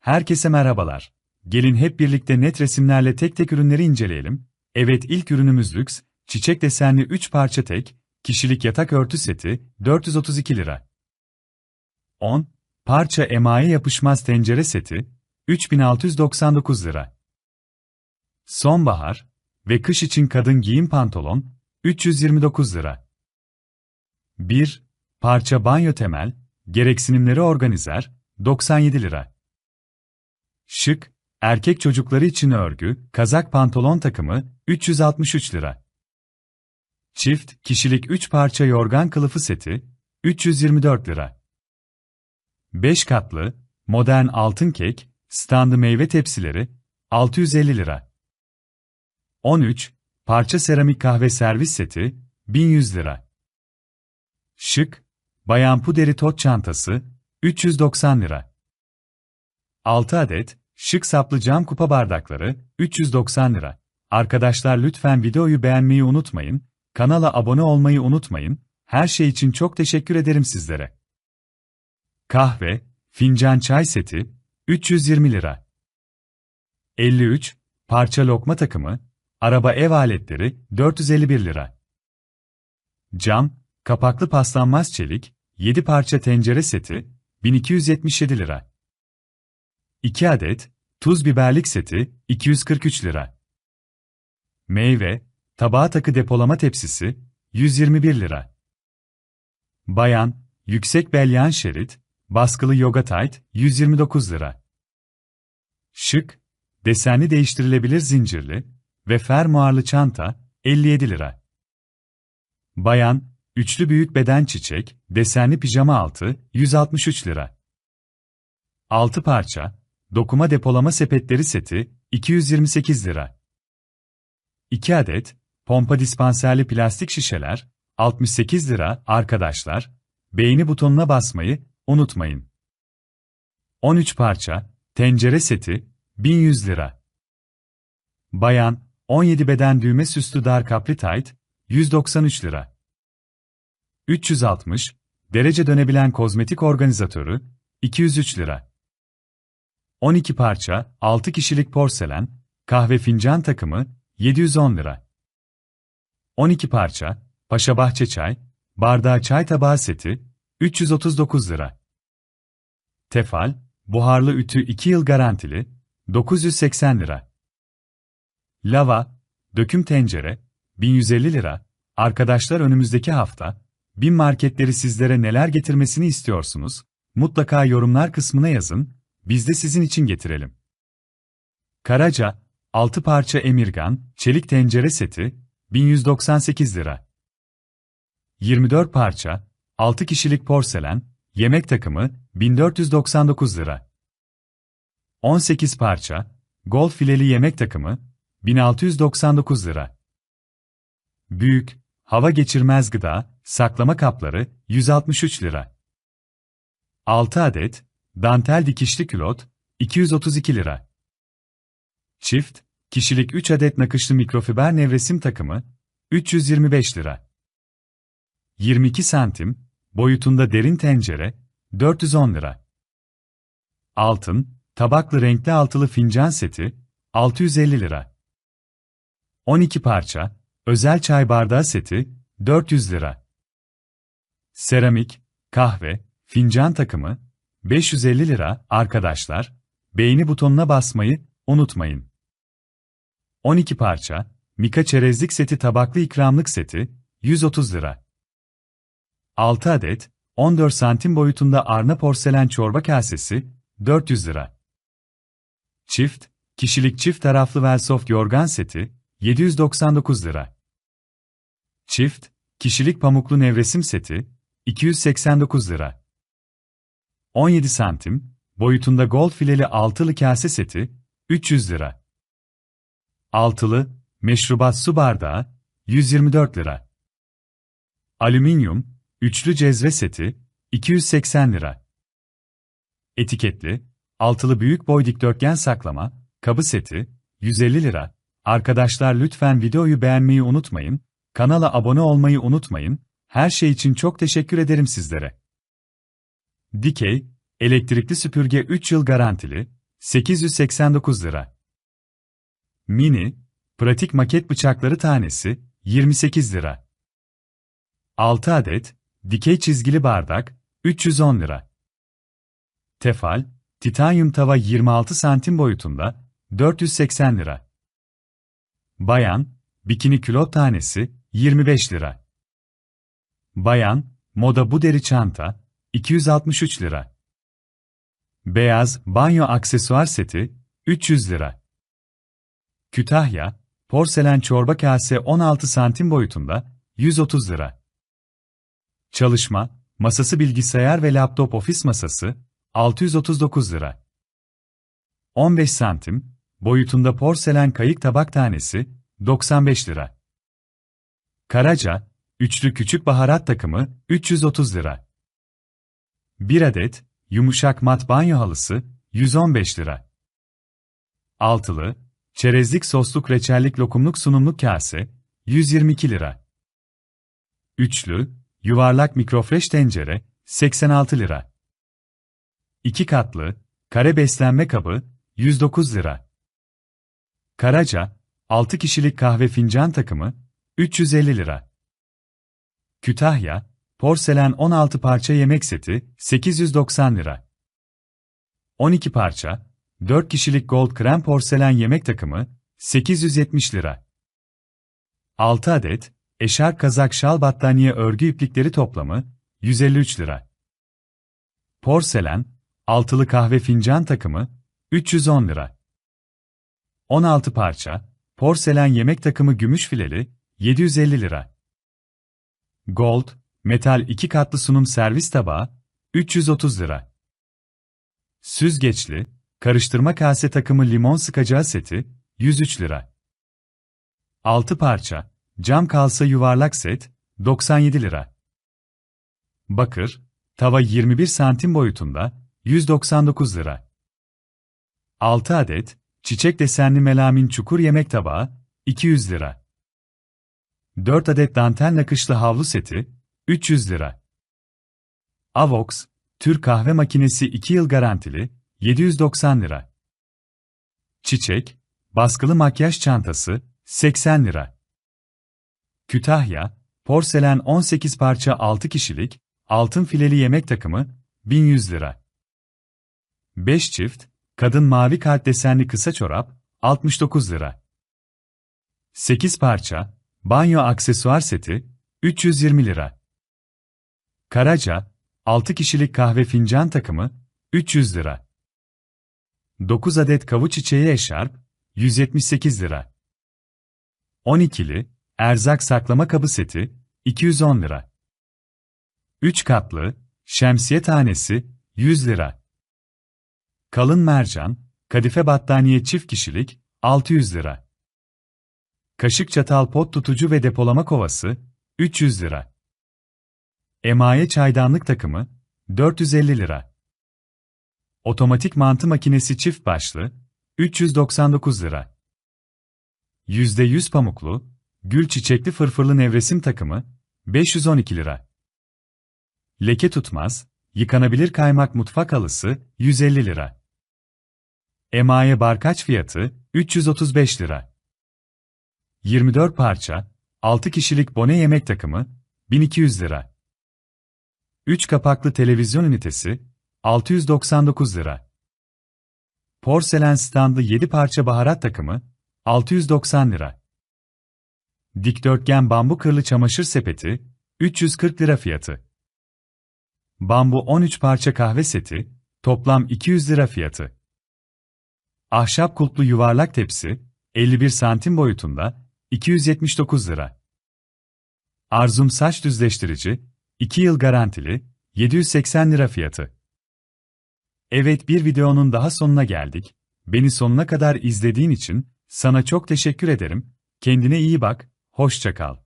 Herkese merhabalar. Gelin hep birlikte net resimlerle tek tek ürünleri inceleyelim. Evet ilk ürünümüz lüks, çiçek desenli 3 parça tek, kişilik yatak örtü seti, 432 lira. 10. Parça emaye yapışmaz tencere seti, 3699 lira. Sonbahar ve kış için kadın giyim pantolon, 329 lira. 1. Parça banyo temel, gereksinimleri organizer, 97 lira. Şık, erkek çocukları için örgü, kazak pantolon takımı, 363 lira. Çift, kişilik 3 parça yorgan kılıfı seti, 324 lira. 5 katlı, modern altın kek, standı meyve tepsileri, 650 lira. 13, parça seramik kahve servis seti, 1100 lira. Şık, bayan puderi tot çantası, 390 lira. 6 adet, şık saplı cam kupa bardakları, 390 lira. Arkadaşlar lütfen videoyu beğenmeyi unutmayın, kanala abone olmayı unutmayın, her şey için çok teşekkür ederim sizlere. Kahve, fincan çay seti, 320 lira. 53, parça lokma takımı, araba ev aletleri, 451 lira. Cam, kapaklı paslanmaz çelik, 7 parça tencere seti, 1277 lira. 2 adet, tuz biberlik seti, 243 lira. Meyve, tabağa takı depolama tepsisi, 121 lira. Bayan, yüksek belyan şerit, baskılı yoga tight, 129 lira. Şık, desenli değiştirilebilir zincirli ve fermuarlı çanta, 57 lira. Bayan, üçlü büyük beden çiçek, desenli pijama altı, 163 lira. 6 parça, dokuma depolama sepetleri seti, 228 lira. 2 adet, pompa dispanserli plastik şişeler, 68 lira arkadaşlar, beğeni butonuna basmayı unutmayın. 13 parça, tencere seti, 1100 lira. Bayan, 17 beden düğme süslü dar kapri tight, 193 lira. 360, derece dönebilen kozmetik organizatörü, 203 lira. 12 parça, 6 kişilik porselen, kahve fincan takımı, 710 lira. 12 parça, paşa bahçe çay, bardağı çay tabağı seti, 339 lira. Tefal, buharlı ütü 2 yıl garantili, 980 lira. Lava, döküm tencere, 1150 lira. Arkadaşlar önümüzdeki hafta, bin marketleri sizlere neler getirmesini istiyorsunuz? Mutlaka yorumlar kısmına yazın, biz de sizin için getirelim. Karaca, 6 parça emirgan, çelik tencere seti, 1198 lira. 24 parça, 6 kişilik porselen, yemek takımı, 1499 lira. 18 parça, golf fileli yemek takımı, 1699 lira. Büyük, hava geçirmez gıda, saklama kapları, 163 lira. 6 adet, dantel dikişli külot, 232 lira. Çift, kişilik 3 adet nakışlı mikrofiber nevresim takımı, 325 lira. 22 santim, boyutunda derin tencere, 410 lira. Altın, tabaklı renkli altılı fincan seti, 650 lira. 12 parça, özel çay bardağı seti, 400 lira. Seramik, kahve, fincan takımı, 550 lira arkadaşlar, beğeni butonuna basmayı unutmayın. 12 parça, Mika çerezlik seti tabaklı ikramlık seti, 130 lira. 6 adet, 14 santim boyutunda Arna porselen çorba kasesi, 400 lira. Çift, kişilik çift taraflı Velsoft yorgan seti, 799 lira. Çift, kişilik pamuklu nevresim seti, 289 lira. 17 santim, boyutunda gold fileli altılı kase seti, 300 lira. Altılı, meşrubat su bardağı, 124 lira. Alüminyum, üçlü cezve seti, 280 lira. Etiketli, altılı büyük boy dikdörtgen saklama, kabı seti, 150 lira. Arkadaşlar lütfen videoyu beğenmeyi unutmayın, kanala abone olmayı unutmayın, her şey için çok teşekkür ederim sizlere. Dikey, elektrikli süpürge 3 yıl garantili, 889 lira. Mini, pratik maket bıçakları tanesi, 28 lira. 6 adet, dikey çizgili bardak, 310 lira. Tefal, titanyum tava 26 santim boyutunda, 480 lira. Bayan, bikini külot tanesi, 25 lira. Bayan, moda bu deri çanta, 263 lira. Beyaz, banyo aksesuar seti, 300 lira. Kütahya, porselen çorba kase 16 santim boyutunda, 130 lira. Çalışma, masası bilgisayar ve laptop ofis masası, 639 lira. 15 santim, boyutunda porselen kayık tabak tanesi, 95 lira. Karaca, üçlü küçük baharat takımı, 330 lira. 1 adet, yumuşak mat banyo halısı, 115 lira. Altılı, çerezlik sosluk reçellik lokumluk sunumluk kase, 122 lira. Üçlü, yuvarlak mikrofresh tencere, 86 lira. 2 katlı, kare beslenme kabı, 109 lira. Karaca, 6 kişilik kahve fincan takımı, 350 lira. Kütahya, porselen 16 parça yemek seti, 890 lira. 12 parça, 4 kişilik gold krem porselen yemek takımı, 870 lira. 6 adet, eşar kazak şal battaniye örgü iplikleri toplamı, 153 lira. Porselen, altılı kahve fincan takımı, 310 lira. 16 parça, porselen yemek takımı gümüş fileli, 750 lira. Gold, metal iki katlı sunum servis tabağı, 330 lira. Süzgeçli, karıştırma kase takımı limon sıkacağı seti, 103 lira. 6 parça, cam kalsa yuvarlak set, 97 lira. Bakır, tava 21 santim boyutunda, 199 lira. 6 adet, çiçek desenli melamin çukur yemek tabağı, 200 lira. 4 adet dantel nakışlı havlu seti, 300 lira. Avox, Türk kahve makinesi 2 yıl garantili, 790 lira. Çiçek, baskılı makyaj çantası, 80 lira. Kütahya, porselen 18 parça 6 kişilik, altın fileli yemek takımı, 1100 lira. 5 çift, kadın mavi kalp desenli kısa çorap, 69 lira. 8 parça, banyo aksesuar seti, 320 lira. Karaca, 6 kişilik kahve fincan takımı, 300 lira. 9 adet kavu çiçeği eşarp, 178 lira. 12'li, erzak saklama kabı seti, 210 lira. 3 katlı, şemsiye tanesi, 100 lira. Kalın mercan, kadife battaniye çift kişilik, 600 lira. Kaşık çatal pot tutucu ve depolama kovası, 300 lira. Emaye çaydanlık takımı, 450 lira. Otomatik mantı makinesi çift başlı, 399 lira. %100 pamuklu, gül çiçekli fırfırlı nevresim takımı, 512 lira. Leke tutmaz, yıkanabilir kaymak mutfak halısı, 150 lira. Emaye barkaç fiyatı, 335 lira. 24 parça, 6 kişilik bone yemek takımı, 1200 lira. 3 kapaklı televizyon ünitesi, 699 lira. Porselen standı 7 parça baharat takımı, 690 lira. Dikdörtgen bambu kırlı çamaşır sepeti, 340 lira fiyatı. Bambu 13 parça kahve seti, toplam 200 lira fiyatı. Ahşap kulplu yuvarlak tepsi, 51 santim boyutunda, 279 lira. Arzum saç düzleştirici, 2 yıl garantili, 780 lira fiyatı. Evet bir videonun daha sonuna geldik. Beni sonuna kadar izlediğin için sana çok teşekkür ederim. Kendine iyi bak, hoşça kal.